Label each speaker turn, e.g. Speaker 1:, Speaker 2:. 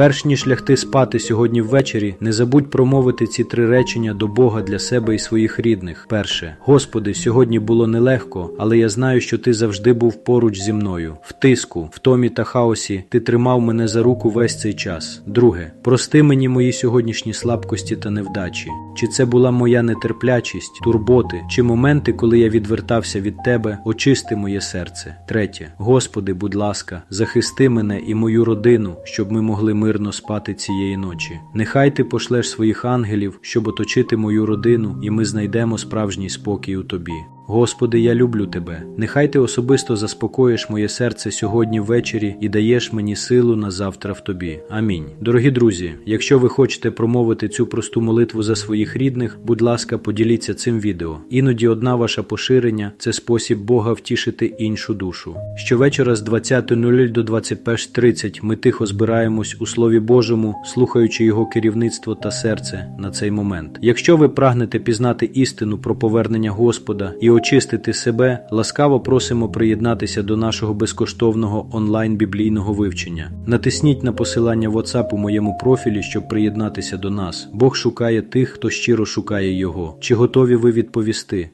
Speaker 1: Перш ніж лягти спати сьогодні ввечері, не забудь промовити ці три речення до Бога для себе і своїх рідних. Перше, Господи, сьогодні було нелегко, але я знаю, що ти завжди був поруч зі мною. В тиску, в томі та хаосі ти тримав мене за руку весь цей час. Друге, прости мені мої сьогоднішні слабкості та невдачі. Чи це була моя нетерплячість, турботи, чи моменти, коли я відвертався від тебе, очисти моє серце. Третє, Господи, будь ласка, захисти мене і мою родину, щоб ми могли мирно спати цієї ночі. Нехай ти пошлеш своїх ангелів, щоб оточити мою родину, і ми знайдемо справжній спокій у тобі. Господи, я люблю тебе. Нехай ти особисто заспокоїш моє серце сьогодні ввечері і даєш мені силу на завтра в тобі. Амінь. Дорогі друзі, якщо ви хочете промовити цю просту молитву за своїх рідних, будь ласка, поділіться цим відео. Іноді одна ваша поширення це спосіб Бога втішити іншу душу. Щовечора з 20.00 до 21.30 ми тихо збираємось у Слові Божому, слухаючи його керівництво та серце на цей момент. Якщо ви прагнете пізнати істину про повернення Господа і очистити себе, ласкаво просимо приєднатися до нашого безкоштовного онлайн біблійного вивчення. Натисніть на посилання WhatsApp у моєму профілі, щоб приєднатися до нас. Бог шукає тих, хто щиро шукає його. Чи готові ви відповісти?